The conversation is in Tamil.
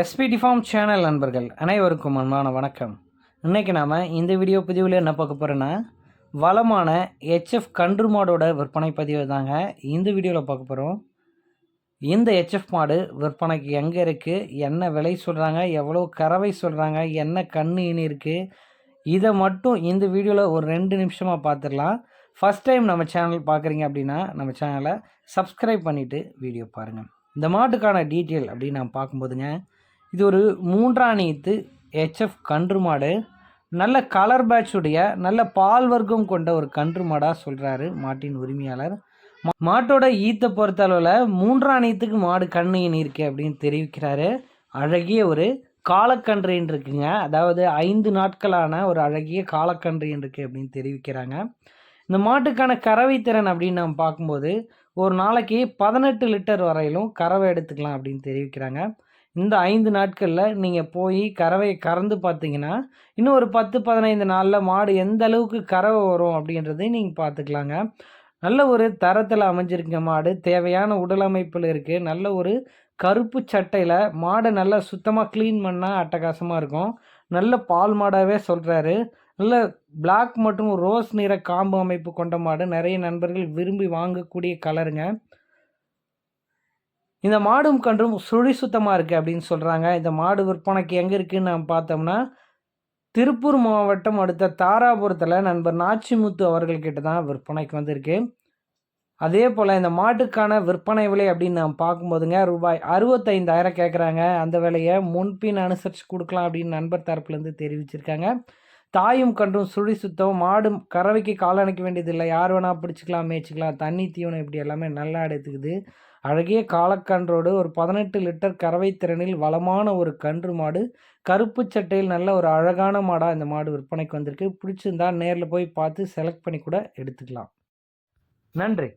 எஸ்பிடி ஃபார்ம் சேனல் நண்பர்கள் அனைவருக்கும் அன்பான வணக்கம். இன்றைக்கி நாம் இந்த வீடியோ பதிவில் என்ன பார்க்க போகிறோன்னா வளமான ஹெச்எஃப் கன்று மாடோட விற்பனை பதிவு தாங்க இந்த வீடியோவில் பார்க்க போகிறோம் இந்த ஹெச்எஃப் மாடு விற்பனைக்கு எங்கே இருக்குது என்ன விலை சொல்கிறாங்க எவ்வளோ கறவை சொல்கிறாங்க என்ன கன்று இனி இருக்குது இதை மட்டும் இந்த வீடியோவில் ஒரு ரெண்டு நிமிஷமாக பார்த்துடலாம். ஃபஸ்ட் டைம் நம்ம சேனல் பார்க்குறீங்க அப்படின்னா நம்ம சேனலை சப்ஸ்கிரைப் பண்ணிவிட்டு வீடியோ பாருங்கள் இந்த மாட்டுக்கான டீட்டெயில் அப்படின்னு நான் பார்க்கும்போதுங்க இது ஒரு மூன்றாம் ஹெச்எஃப் கன்று மாடு. நல்ல கலர் பேட்சுடைய நல்ல பால் வர்க்கம் கொண்ட ஒரு கன்று மாடாக சொல்கிறாரு மாட்டின் உரிமையாளர். மா- மாட்டோட ஈத்தை பொறுத்தளவில் மூன்றாணியத்துக்கு மாடு கண்ணு இனி இருக்கு அப்படின்னு தெரிவிக்கிறாரு. அழகிய ஒரு காலக்கன்றின் இருக்குங்க. அதாவது ஐந்து நாட்களான ஒரு அழகிய காலக்கன்று இருக்கு அப்படின்னு தெரிவிக்கிறாங்க. இந்த மாட்டுக்கான கறவை திறன் அப்படின்னு நம்ம பார்க்கும்போது ஒரு நாளைக்கு பதினெட்டு லிட்டர் வரையிலும் கறவை எடுத்துக்கலாம் அப்படின்னு தெரிவிக்கிறாங்க. இந்த ஐந்து நாட்களில் நீங்கள் போய் கறவையை கறந்து பார்த்தீங்கன்னா இன்னும் ஒரு பத்து பதினைந்து நாளில் மாடு எந்த அளவுக்கு கறவை வரும் அப்படின்றதையும் நீங்கள் பார்த்துக்கலாங்க நல்ல ஒரு தரத்தில் அமைஞ்சிருக்க மாடு தேவையான உடல் அமைப்பில் இருக்குது நல்ல ஒரு கருப்பு சட்டையில் மாடை நல்லா சுத்தமாக க்ளீன் பண்ணால் அட்டகாசமாக இருக்கும். நல்ல பால் மாடாகவே சொல்கிறாரு நல்ல பிளாக் மற்றும் ரோஸ் நிற காம்பு அமைப்பு கொண்ட மாடு. நிறைய நண்பர்கள் விரும்பி வாங்கக்கூடிய கலருங்க இந்த மாடும் கன்றும் சுழி சுத்தமாக இருக்குது அப்படின்னு சொல்கிறாங்க இந்த மாடு விற்பனைக்கு எங்கே இருக்குன்னு நம்ம பார்த்தோம்னா திருப்பூர் மாவட்டம் அடுத்த தாராபுரத்தில் நண்பர் நாச்சிமுத்து அவர்கள்கிட்ட தான் விற்பனைக்கு வந்திருக்கு. அதே போல் இந்த மாட்டுக்கான விற்பனை விலை அப்படின்னு நம்ம பார்க்கும்போதுங்க ரூபாய் அறுபத்தைந்தாயிரம் கேட்குறாங்க அந்த விலையை முன்பின் அனுசரித்து கொடுக்கலாம் அப்படின்னு நண்பர் தரப்புலேருந்து தெரிவிச்சிருக்காங்க. தாயும் கன்றும் சுழி சுத்தம் மாடும் கறவைக்கு காலணைக்க வேண்டியதில்லை. யார் வேணால் பிடிச்சிக்கலாம் மேய்ச்சிக்கலாம். தண்ணி தீவனம் இப்படி எல்லாமே நல்லா எடுத்துக்குது. அழகிய காலக்கன்றோடு ஒரு பதினெட்டு லிட்டர் கறவை திறனில் வளமான ஒரு கன்று மாடு கருப்பு சட்டையில் நல்ல ஒரு அழகான மாடாக இந்த மாடு விற்பனைக்கு வந்திருக்கு. பிடிச்சிருந்தா நேரில் போய் பார்த்து செலக்ட் பண்ணி கூட எடுத்துக்கலாம். நன்றி.